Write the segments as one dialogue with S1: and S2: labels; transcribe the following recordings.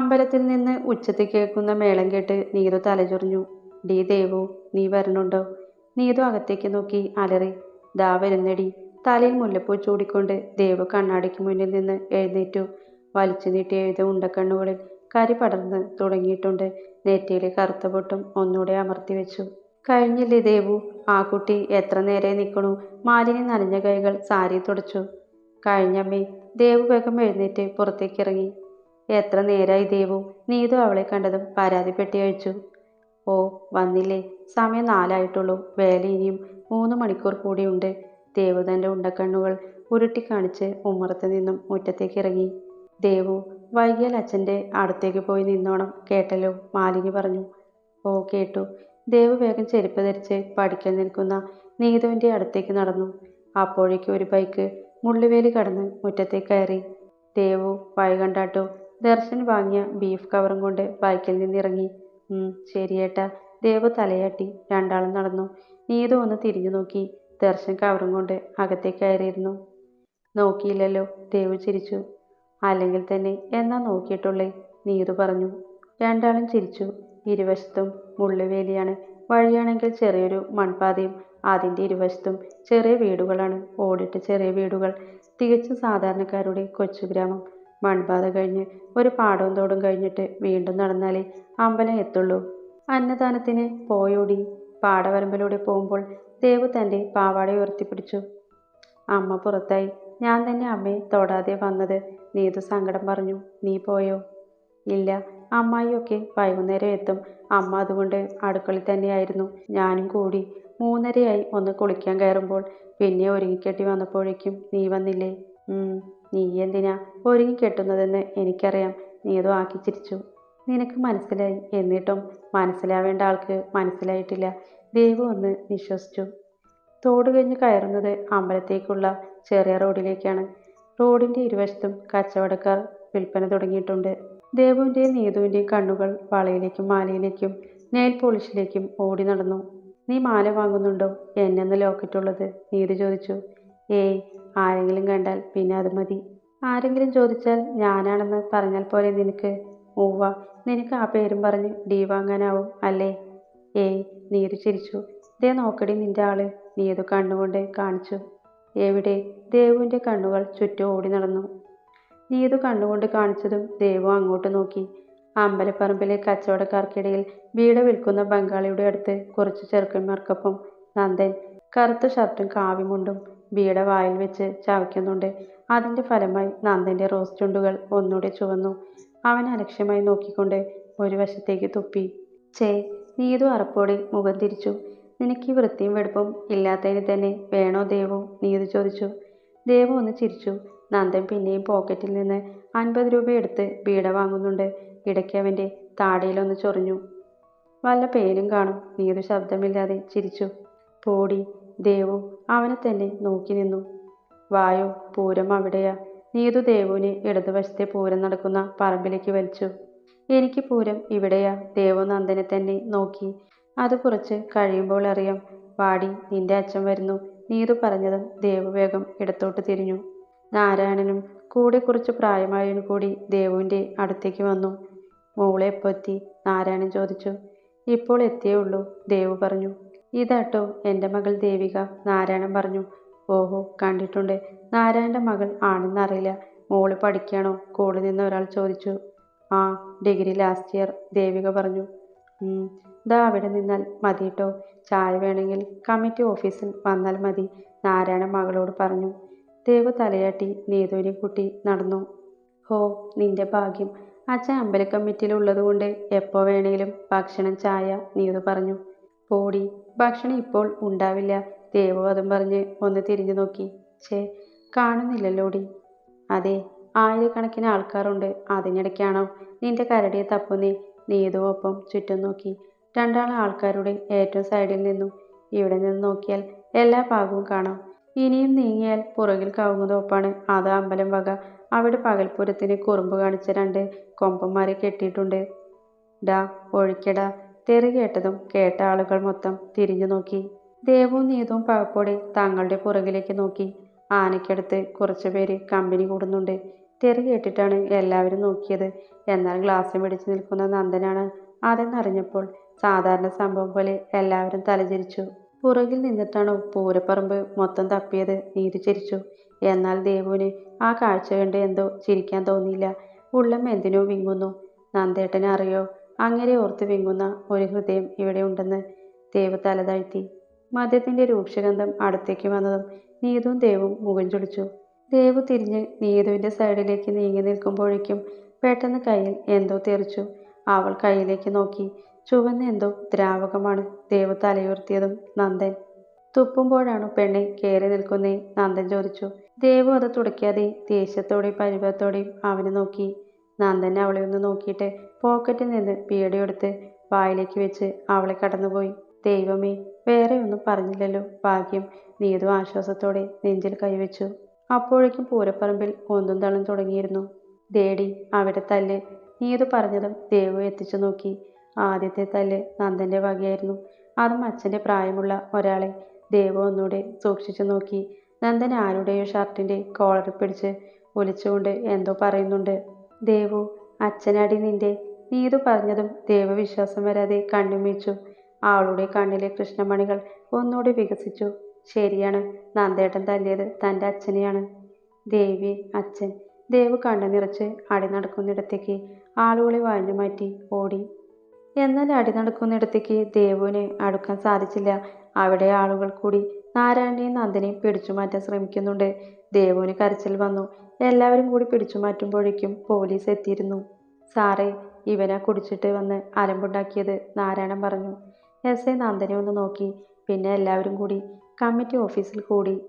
S1: അമ്പലത്തിൽ നിന്ന് ഉച്ചത്തിൽ കേൾക്കുന്ന മേളം കേട്ട് നീതു തലചൊറിഞ്ഞു. ഡീ ദേവു നീ വരണുണ്ടോ? നീതു അകത്തേക്ക് നോക്കി അലറി. ദാ വരുന്നടി. തലയിൽ മുല്ലപ്പൂ ചൂടിക്കൊണ്ട് ദേവു കണ്ണാടിക്ക് മുന്നിൽ നിന്ന് എഴുന്നേറ്റു. വലിച്ചു നീട്ടി എഴുത ഉണ്ടക്കണ്ണുകളിൽ കരി പടർന്ന് തുടങ്ങിയിട്ടുണ്ട്. നെറ്റിയിലെ കറുത്ത പൊട്ടും ഒന്നുകൂടെ അമർത്തി വെച്ചു. കഴിഞ്ഞില്ലേ ദേവു? ആ കുട്ടി എത്ര നേരെ നിൽക്കണു? മാലിനി നനഞ്ഞ കൈകൾ സാരി തുടച്ചു. കഴിഞ്ഞമ്മേ. ദേവു വേഗം എഴുന്നേറ്റ് പുറത്തേക്ക് ഇറങ്ങി. എത്ര നേരായി ദേവു നീതു അവളെ കണ്ടതും പരാതിപ്പെട്ടി അഴിച്ചു. ഓ വന്നില്ലേ. സമയം നാലായിട്ടുള്ളൂ. വേല ഇനിയും മൂന്ന് മണിക്കൂർ കൂടിയുണ്ട് ദേവു തന്റെ ഉണ്ടക്കണ്ണുകൾ ഉരുട്ടിക്കാണിച്ച് ഉമ്മറത്ത് നിന്നും മുറ്റത്തേക്ക് ഇറങ്ങി. ദേവു വൈകിയാൽ അച്ഛന്റെ അടുത്തേക്ക് പോയി നിന്നോണം കേട്ടല്ലോ മാലിനി പറഞ്ഞു. ഓ കേട്ടു. ദേവു വേഗം ചെരുപ്പ് ധരിച്ച് പഠിക്കാൻ നിൽക്കുന്ന നീതുവിന്റെ അടുത്തേക്ക് നടന്നു. അപ്പോഴേക്കും ഒരു ബൈക്ക് മുള്ളുവേലി കടന്ന് മുറ്റത്തേക്ക് കയറി. ദേവു വഴി ദർശൻ വാങ്ങിയ ബീഫ് കവറും കൊണ്ട് ബൈക്കിൽ നിന്നിറങ്ങി. ശരിയേട്ടാ. ദേവു തലയാട്ടി. രണ്ടാളും നടന്നു. നീതു ഒന്ന് തിരിഞ്ഞു നോക്കി. ദർശൻ കവറും കൊണ്ട് അകത്തേക്ക് കയറിയിരുന്നു. നോക്കിയില്ലല്ലോ. ദേവു ചിരിച്ചു. അല്ലെങ്കിൽ തന്നെ എന്നാ നോക്കിയിട്ടുള്ളേ? നീതു പറഞ്ഞു. രണ്ടാളും ചിരിച്ചു. ഇരുവശത്തും മുള്ളുവേലിയാണ്. വഴിയാണെങ്കിൽ ചെറിയൊരു മൺപാതയും അതിന്റെ ഇരുവശത്തും ചെറിയ വീടുകളാണ്. ഓടിട്ട ചെറിയ വീടുകൾ. തികച്ചും സാധാരണക്കാരുടെ കൊച്ചു ഗ്രാമം. മൺപാത കഴിഞ്ഞ് ഒരു പാടവും തോടും കഴിഞ്ഞിട്ട് വീണ്ടും നടന്നാലേ അമ്പലം എത്തുള്ളൂ. അന്നദാനത്തിന് പോയോടി പാടവരമ്പിലൂടെ പോകുമ്പോൾ ദേവു തന്റെ പാവാട ഉയർത്തിപ്പിടിച്ചു. അമ്മ പുറത്തായി ഞാൻ തന്നെ അമ്മയെ തൊടാതെ വന്നത് നീതു സങ്കടം പറഞ്ഞു. നീ പോയോ? ഇല്ല അമ്മായിയൊക്കെ വൈകുന്നേരം എത്തും. അമ്മ അതുകൊണ്ട് അടുക്കളയിൽ തന്നെയായിരുന്നു. ഞാനും കൂടി മൂന്നരയായി ഒന്ന് കുളിക്കാൻ കയറുമ്പോൾ പിന്നെ ഒരുങ്ങിക്കെട്ടി വന്നപ്പോഴേക്കും നീ വന്നില്ലേ? നീ എന്തിനാ ഒരുങ്ങിക്കെട്ടുന്നതെന്ന് എനിക്കറിയാം. നീ നീതു ആക്കി ചിരിച്ചു. നിനക്ക് മനസ്സിലായി. എന്നിട്ടും മനസ്സിലാവേണ്ട ആൾക്ക് മനസ്സിലായിട്ടില്ല. ദേവു ഒന്ന് വിശ്വസിച്ചു. തോട് കഴിഞ്ഞ് കയറുന്നത് അമ്പലത്തേക്കുള്ള ചെറിയ റോഡിലേക്കാണ്. റോഡിന്റെ ഇരുവശത്തും കച്ചവടക്കാർ വിൽപ്പന തുടങ്ങിയിട്ടുണ്ട്. ദേവുവിന്റെയും നീതുവിന്റെയും കണ്ണുകൾ വളയിലേക്കും മാലയിലേക്കും നെയിൽ പോളിഷിലേക്കും ഓടി നടന്നു. നീ മാല വാങ്ങുന്നുണ്ടോ? എന്നെന്ന് ലോക്കറ്റുള്ളത്? നീതു ചോദിച്ചു. ഏയ് ആരെങ്കിലും കണ്ടാൽ പിന്നെ അത് മതി. ആരെങ്കിലും ചോദിച്ചാൽ ഞാനാണെന്ന് പറഞ്ഞാൽ പോലെ നിനക്ക്? മൂവ നിനക്ക് ആ പേരും പറഞ്ഞ് ഡി വാങ്ങാനാവും അല്ലേ? ഏയ് നീരു ചിരിച്ചു. ദേ നോക്കടി നിന്റെ ആൾ. നീ നീതു കണ്ണുകൊണ്ട് കാണിച്ചു. എവിടെ? ദേവുവിന്റെ കണ്ണുകൾ ചുറ്റും ഓടി നടന്നു. നീതു കണ്ണുകൊണ്ട് കാണിച്ചതും ദേവു അങ്ങോട്ട് നോക്കി. അമ്പലപ്പറമ്പിലെ കച്ചവടക്കാർക്കിടയിൽ വീട് വിൽക്കുന്ന ബംഗാളിയുടെ അടുത്ത് കുറച്ച് ചെറുക്കന്മാർക്കൊപ്പം നന്ദൻ കറുത്ത ഷർട്ടും കാവിമുണ്ടും വീട വായിൽ വെച്ച് ചവയ്ക്കുന്നുണ്ട്. അതിന്റെ ഫലമായി നന്ദന്റെ റോസ് ചുണ്ടുകൾ ഒന്നുകൂടെ ചുവന്നു. അവൻ അലക്ഷ്യമായി നോക്കിക്കൊണ്ട് ഒരു വശത്തേക്ക് തുപ്പി. ചേ നീതു അറപ്പോടെ മുഖം തിരിച്ചു. നിനക്ക് ഈ വൃത്തിയും വെടുപ്പും ഇല്ലാത്തതിന് തന്നെ വേണോ ദേവു? നീതു ചോദിച്ചു. ദേവു ഒന്ന് ചിരിച്ചു. നന്ദൻ പിന്നെയും പോക്കറ്റിൽ നിന്ന് അൻപത് രൂപ എടുത്ത് ബീഡ വാങ്ങുന്നുണ്ട്. ഇടയ്ക്ക് അവന്റെ താടിയിലൊന്ന് ചൊറിഞ്ഞു. വല്ല പേരും കാണും. നീതു ശബ്ദമില്ലാതെ ചിരിച്ചു. പോടി ദേവു അവനെ തന്നെ നോക്കി നിന്നു. വായു പൂരം അവിടെയാ. നീതു ദേവുവിനെ ഇടതുവശത്തെ പൂരം നടക്കുന്ന പറമ്പിലേക്ക് വലിച്ചു. എനിക്ക് പൂരം ഇവിടെയാ. ദേവു നന്ദനെ തന്നെ നോക്കി. അത് കുറച്ച് കഴിയുമ്പോൾ അറിയാം. വാടി നിന്റെ അച്ഛൻ വരുന്നു. നീതു പറഞ്ഞതും ദേവു വേഗം ഇടത്തോട്ട് തിരിഞ്ഞു. നാരായണനും കൂടെ കുറച്ച് പ്രായമായവനും കൂടി ദേവുവിന്റെ അടുത്തേക്ക് വന്നു. മോളെ എപ്പോൾ എത്തി? നാരായണൻ ചോദിച്ചു. ഇപ്പോൾ എത്തിയേ ഉള്ളൂ ദേവു പറഞ്ഞു. ഇതാട്ടോ എന്റെ മകൾ ദേവിക. നാരായണൻ പറഞ്ഞു ഓഹോ കണ്ടിട്ടുണ്ട്. നാരായണന്റെ മകൾ ആണെന്നറിയില്ല മോൾ പഠിക്കുകയാണോ? കൂടെ നിന്ന് ഒരാൾ ചോദിച്ചു. ആ ഡിഗ്രി ലാസ്റ്റ് ഇയർ ദേവിക പറഞ്ഞു. ഇതാ അവിടെ നിന്നാൽ മതി കേട്ടോ ചായ വേണമെങ്കിൽ കമ്മിറ്റി ഓഫീസിൽ വന്നാൽ മതി നാരായണ മകളോട് പറഞ്ഞു. ദേവ് തലയാട്ടി നീതുവിനെ കൂട്ടി നടന്നു? ഹോ നിന്റെ ഭാഗ്യം. അച്ഛൻ അമ്പല കമ്മിറ്റിയിൽ ഉള്ളതുകൊണ്ട് എപ്പോൾ വേണേലും ഭക്ഷണം ചായ നീതു പറഞ്ഞു. പോടി. ഭക്ഷണം ഇപ്പോൾ ഉണ്ടാവില്ല. ദേവു അതും പറഞ്ഞ് ഒന്ന് തിരിഞ്ഞു നോക്കി. ഛേ കാണുന്നില്ലല്ലോടി. അതെ ആയിരക്കണക്കിന് ആൾക്കാരുണ്ട്. അതിനിടയ്ക്കാണോ നിന്റെ കരടിയെ തപ്പുന്നേ? ഒപ്പം ചുറ്റും നോക്കി. രണ്ടാൾ ആൾക്കാരുടെ ഏറ്റവും സൈഡിൽ നിന്നും ഇവിടെ നിന്ന് നോക്കിയാൽ എല്ലാ ഭാഗവും കാണാം. ഇനിയും നീങ്ങിയാൽ പുറകിൽ കവുങ്ങുതോപ്പാണ് അത് അമ്പലം വക. അവിടെ പകൽപ്പൂരത്തിന് കുറുമ്പ് കാണിച്ച രണ്ട് കൊമ്പന്മാരെ കെട്ടിയിട്ടുണ്ട്. ഡാ ഒഴിക്കടാ. തെറി കേട്ടതും കേട്ട ആളുകൾ മൊത്തം തിരിഞ്ഞു നോക്കി. ദേവും നീതുവും പകപ്പോടെ തങ്ങളുടെ പുറകിലേക്ക് നോക്കി. ആനയ്ക്കടുത്ത് കുറച്ചു പേര് കമ്പനി കൂടുന്നുണ്ട്. തെറി കേട്ടിട്ടാണ് എല്ലാവരും നോക്കിയത്. എന്നാൽ ഗ്ലാസ് പിടിച്ചു നിൽക്കുന്ന നന്ദനാണ് അതെന്നറിഞ്ഞപ്പോൾ സാധാരണ സംഭവം പോലെ എല്ലാവരും തലചരിച്ചു പുറകിൽ നിന്നിട്ടാണ് പൂരപ്പറമ്പ് മൊത്തം തപ്പിയത്. നീതി ചിരിച്ചു. എന്നാൽ ദേവുവിന് ആ കാഴ്ച കണ്ട് എന്തോ ചിരിക്കാൻ തോന്നിയില്ല. ഉള്ളം എന്തിനോ വിങ്ങുന്നു. നന്ദേട്ടനെ അറിയോ അങ്ങനെ ഓർത്ത് വിങ്ങുന്ന ഒരു ഹൃദയം ഇവിടെ ഉണ്ടെന്ന് ദേവ് തലതാഴ്ത്തി മദ്യത്തിന്റെ രൂക്ഷഗന്ധം അടുത്തേക്ക് വന്നതും നീതുവും ദേവും മുഖം ചൊളിച്ചു. ദേവ് തിരിഞ്ഞ് നീതുവിന്റെ സൈഡിലേക്ക് നീങ്ങി നിൽക്കുമ്പോഴേക്കും പെട്ടെന്ന് കയ്യിൽ എന്തോ തെറിച്ചു. അവൾ കയ്യിലേക്ക് നോക്കി. ചുവന്ന എന്തോ ദ്രാവകമാണ് ദേവ് തലയുയർത്തിയതും നന്ദൻ. തുപ്പുമ്പോഴാണ് പെണ്ണെ കയറി നിൽക്കുന്നേ നന്ദൻ ചോദിച്ചു. ദേവു അത് തുടയ്ക്കാതെ ദേഷ്യത്തോടെയും പരിഭവത്തോടെയും അവനെ നോക്കി. നന്ദൻ അവളെ ഒന്ന് നോക്കിയിട്ട് പോക്കറ്റിൽ നിന്ന് പീടിയെടുത്ത് വായിലേക്ക് വെച്ച് അവളെ കടന്നുപോയി. ദൈവമേ വേറെ ഒന്നും പറഞ്ഞില്ലല്ലോ. ഭാഗ്യം നീതു ആശ്വാസത്തോടെ നെഞ്ചിൽ കൈവച്ചു. അപ്പോഴേക്കും പൂരപ്പറമ്പിൽ ഒന്നും തള്ളും തുടങ്ങിയിരുന്നു. ദേടി അവിടെ തല്ല്. നീതു പറഞ്ഞതും ദേവു എത്തിച്ചു നോക്കി. ആദ്യത്തെ തല്ല് നന്ദന്റെ വകയായിരുന്നു. അതും അച്ഛന്റെ പ്രായമുള്ള ഒരാളെ ദേവു ഒന്നുകൂടെ സൂക്ഷിച്ചു നോക്കി. നന്ദൻ ആരുടെയോ ഷർട്ടിന്റെ കോളർ പിടിച്ച് ഒലിച്ചുകൊണ്ട് എന്തോ പറയുന്നുണ്ട്. ദേവു അച്ഛനടി നിന്റെ നീതു പറഞ്ഞതും ദേവു വിശ്വാസം വരാതെ കണ്ണുമീച്ചു ആളുടെ കണ്ണിലെ കൃഷ്ണമണികൾ ഒന്നുകൂടി വികസിച്ചു. ശരിയാണ് നന്ദേട്ടൻ തല്ലിയത് തന്റെ അച്ഛനെയാണ്. ദേവി അച്ഛൻ ദേവ് കണ്ണു നിറച്ച് അടി നടക്കുന്നിടത്തേക്ക് ആളുകളെ വാഞ്ഞു മാറ്റി ഓടി. എന്നാൽ അടി നടക്കുന്നിടത്തേക്ക് ദേവുവിന് അടുക്കാൻ സാധിച്ചില്ല. അവിടെ ആളുകൾ കൂടി നാരായണനെയും നന്ദനെയും പിടിച്ചു മാറ്റാൻ ശ്രമിക്കുന്നുണ്ട്. ദേവുവിന് കരച്ചിൽ വന്നു. എല്ലാവരും കൂടി പിടിച്ചു മാറ്റുമ്പോഴേക്കും പോലീസ് എത്തിയിരുന്നു. സാറേ ഇവനെ കുടിച്ചിട്ട് വന്ന് അലമ്പുണ്ടാക്കിയത് നാരായണൻ പറഞ്ഞു. എസ്. ഐ നന്ദനെ ഒന്ന് നോക്കി. പിന്നെ എല്ലാവരും കൂടി കമ്മിറ്റി ഓഫീസിൽ കൂടി.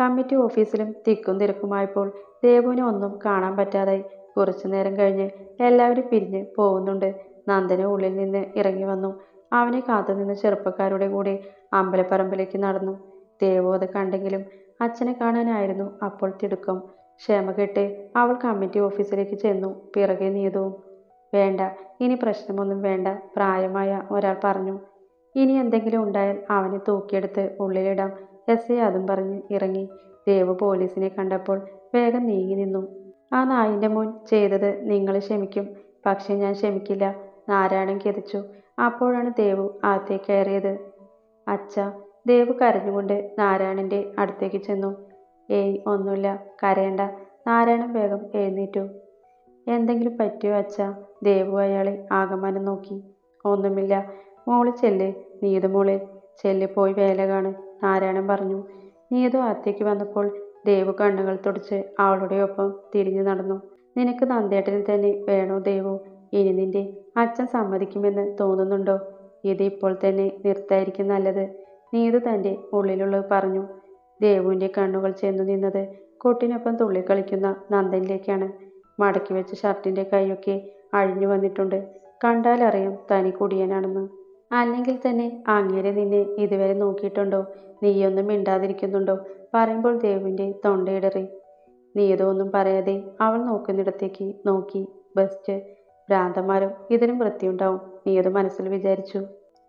S1: കമ്മിറ്റി ഓഫീസിലും തിക്കും തിരക്കുമായപ്പോൾ ദേവുവിനെ ഒന്നും കാണാൻ പറ്റാതായി. കുറച്ചു നേരം കഴിഞ്ഞ് എല്ലാവരും പിരിഞ്ഞ് പോകുന്നുണ്ട്. നന്ദന ഉള്ളിൽ നിന്ന് ഇറങ്ങി വന്നു. അവനെ കാത്തുനിന്ന ചെറുപ്പക്കാരുടെ കൂടെ അമ്പലപ്പറമ്പിലേക്ക് നടന്നു. ദേവു അത് കണ്ടെങ്കിലും അച്ഛനെ കാണാനായിരുന്നു അപ്പോൾ തിടുക്കം. ക്ഷമ കെട്ട് അവൾ കമ്മിറ്റി ഓഫീസിലേക്ക് ചെന്നു പിറകെ നീതുവും വേണ്ട ഇനി പ്രശ്നമൊന്നും വേണ്ട പ്രായമായ ഒരാൾ പറഞ്ഞു. ഇനി എന്തെങ്കിലും ഉണ്ടായാൽ അവനെ തൂക്കിയെടുത്ത് ഉള്ളിലിടാം എസ്. ഐ അതും പറഞ്ഞ് ഇറങ്ങി. ദേവ് പോലീസിനെ കണ്ടപ്പോൾ വേഗം നീങ്ങി നിന്നു. ആ നായിന്റെ മോൻ ചെയ്തത് നിങ്ങൾ ക്ഷമിക്കും പക്ഷെ ഞാൻ ക്ഷമിക്കില്ല നാരായണൻ കിതച്ചു അപ്പോഴാണ് ദേവു അകത്തേക്ക് കയറിയത്. അച്ഛ ദേവു കരഞ്ഞുകൊണ്ട് നാരായണന്റെ അടുത്തേക്ക് ചെന്നു. ഏയ് ഒന്നുമില്ല. കരയണ്ട. നാരായണൻ വേഗം എഴുന്നേറ്റു. എന്തെങ്കിലും പറ്റിയോ അച്ഛ? ദേവു അയാളെ ആകമാനം നോക്കി. ഒന്നുമില്ല. മോൾ ചെല്ല്. നീതു മോളെ ചെല്ല് പോയി വേല കാണ്. നാരായണൻ പറഞ്ഞു. നീതു അത്തേക്ക് വന്നപ്പോൾ ദേവു കണ്ണുകൾ തുടച്ച് അവളുടെ ഒപ്പം തിരിഞ്ഞു നടന്നു. നിനക്ക് നന്ദേട്ടനെ തന്നെ വേണോ ദേവു? ഇനി നിന്റെ അച്ഛൻ സമ്മതിക്കുമെന്ന് തോന്നുന്നുണ്ടോ? ഇത് ഇപ്പോൾ തന്നെ നിർത്തായിരിക്കും നല്ലത്. നീതു തന്റെ ഉള്ളിലുള്ളത് പറഞ്ഞു. ദേവുവിന്റെ കണ്ണുകൾ ചെന്നു നിന്നത്. കൊട്ടിനൊപ്പം തുള്ളിക്കളിക്കുന്ന നന്ദനിലേക്കാണ് മടക്കി വെച്ച ഷർട്ടിന്റെ കൈയൊക്കെ അഴിഞ്ഞു വന്നിട്ടുണ്ട്. കണ്ടാലറിയാം തനി കുടിയനാണെന്ന്. അല്ലെങ്കിൽ തന്നെ അങ്ങേരെ നിന്നെ ഇതുവരെ നോക്കിയിട്ടുണ്ടോ? നീയൊന്നും മിണ്ടാതിരിക്കുന്നുണ്ടോ? പറയുമ്പോൾ ദേവിന്റെ തൊണ്ടയിടറി നീതൊന്നും പറയാതെ അവൾ നോക്കുന്നിടത്തേക്ക് നോക്കി ബെസ്റ്റ്. ഭ്രാന്തന്മാരും ഇതിനും വൃത്തിയുണ്ടാവും. നീയത് മനസ്സിൽ വിചാരിച്ചു.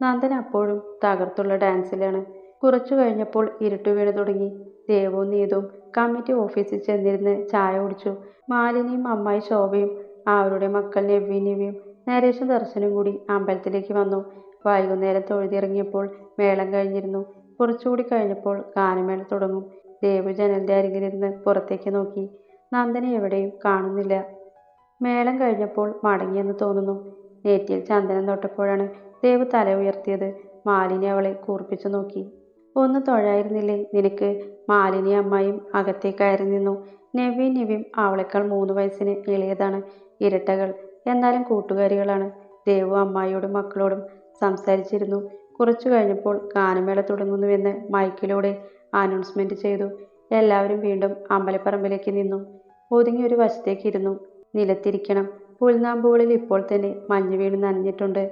S1: നന്ദൻ അപ്പോഴും തകർത്തുള്ള ഡാൻസിലാണ്. കുറച്ചു കഴിഞ്ഞപ്പോൾ ഇരുട്ട് വീണു തുടങ്ങി. ദേവവും നീതും കമ്മിറ്റി ഓഫീസിൽ ചെന്നിരുന്ന് ചായ കുടിച്ചു. മാലിനിയും അമ്മായി ശോഭയും അവരുടെ മക്കൾ നെവ്വി നിവിയും നരേഷും ദർശനും കൂടി അമ്പലത്തിലേക്ക് വന്നു. വൈകുന്നേരം തൊഴുതിറങ്ങിയപ്പോൾ മേളം കഴിഞ്ഞിരുന്നു. കുറച്ചുകൂടി കഴിഞ്ഞപ്പോൾ ഗാനമേള തുടങ്ങും. ദേവു ജനലിന്റെ അരികിലിരുന്ന് പുറത്തേക്ക് നോക്കി. നന്ദനെ എവിടെയും കാണുന്നില്ല. മേളം കഴിഞ്ഞപ്പോൾ മടങ്ങിയെന്ന് തോന്നുന്നു. നെറ്റിയിൽ ചന്ദനം തൊട്ടപ്പോഴാണ് ദേവ് തല ഉയർത്തിയത്. മാലിനി അവളെ കൂർപ്പിച്ചു നോക്കി. ഒന്ന് തൊഴായിരുന്നില്ലേ? നിനക്ക് മാലിനി അമ്മായും അകത്തേക്ക് കയറി നിന്നു. നവീൻ നവീം അവളെക്കാൾ മൂന്ന് വയസ്സിന് ഇളയതാണ്. ഇരട്ടകൾ എന്നാലും കൂട്ടുകാരികളാണ്. ദേവു അമ്മായിയോടും മക്കളോടും സംസാരിച്ചിരുന്നു. കുറച്ചു കഴിഞ്ഞപ്പോൾ ഗാനമേള തുടങ്ങുന്നുവെന്ന് മൈക്കിലൂടെ അനൗൺസ്മെന്റ് ചെയ്തു. എല്ലാവരും വീണ്ടും അമ്പലപ്പറമ്പിലേക്ക് നിന്നു. ഒതുങ്ങി ഒരു വശത്തേക്ക് ഇരുന്നു. നിലത്തിരിക്കണം. പുൽനാമ്പുകളിൽ ഇപ്പോൾ തന്നെ മഞ്ഞ് വീണ് നനഞ്ഞിട്ടുണ്ട്.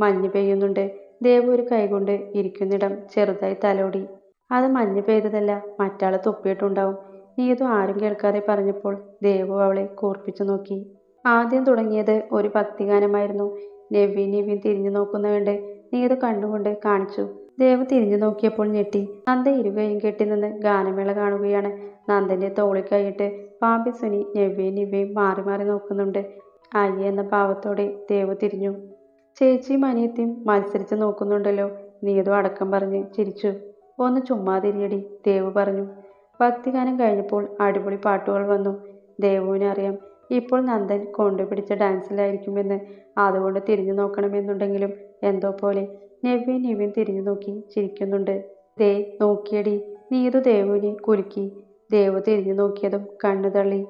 S1: മഞ്ഞ് പെയ്യുന്നുണ്ട്. ദേവു ഒരു കൈകൊണ്ട് ഇരിക്കുന്നിടം ചെറുതായി തലോടി. അത് മഞ്ഞ് പെയ്തതല്ല മറ്റാൾ തുപ്പിയിട്ടുണ്ടാവും. നീതു ആരും കേൾക്കാതെ പറഞ്ഞപ്പോൾ ദേവു അവളെ കൂർപ്പിച്ചു നോക്കി. ആദ്യം തുടങ്ങിയത് ഒരു ഭക്തിഗാനമായിരുന്നു. നെവ്വി നിവ്യും തിരിഞ്ഞു നോക്കുന്ന കണ്ട് നീതു കണ്ണുകൊണ്ട് കാണിച്ചു. ദേവ് തിരിഞ്ഞു നോക്കിയപ്പോൾ ഞെട്ടി. നന്ദ ഇരുകയും കെട്ടി നിന്ന് ഗാനമേള കാണുകയാണ്. നന്ദന്റെ തോളിൽ കൈയിട്ട് പാമ്പി സുനി നെവ്വയും മാറി മാറി നോക്കുന്നുണ്ട്. അയ്യ എന്ന ഭാവത്തോടെ ദേവ് തിരിഞ്ഞു. ചേച്ചിയും അനിയത്തിയും മത്സരിച്ച് നോക്കുന്നുണ്ടല്ലോ. നീതു അടക്കം പറഞ്ഞ് ചിരിച്ചു. ഒന്ന് ചുമ്മാതിരിയടി ദേവു പറഞ്ഞു. ഭക്തിഗാനം കഴിഞ്ഞപ്പോൾ അടിപൊളി പാട്ടുകൾ വന്നു. ദേവുവിനെ അറിയാം ഇപ്പോൾ നന്ദൻ കൊണ്ടുപിടിച്ച ഡാൻസിലായിരിക്കുമെന്ന്. അതുകൊണ്ട് തിരിഞ്ഞു നോക്കണമെന്നുണ്ടെങ്കിലും എന്തോ പോലെ നെവ്യൻ നിവിൻ തിരിഞ്ഞു നോക്കി ചിരിക്കുന്നുണ്ട്. ദേ നോക്കിയടി. നീതു ദേവുവിനെ കുലുക്കി. ദേവു തിരിഞ്ഞു നോക്കിയതും കണ്ണു തള്ളി.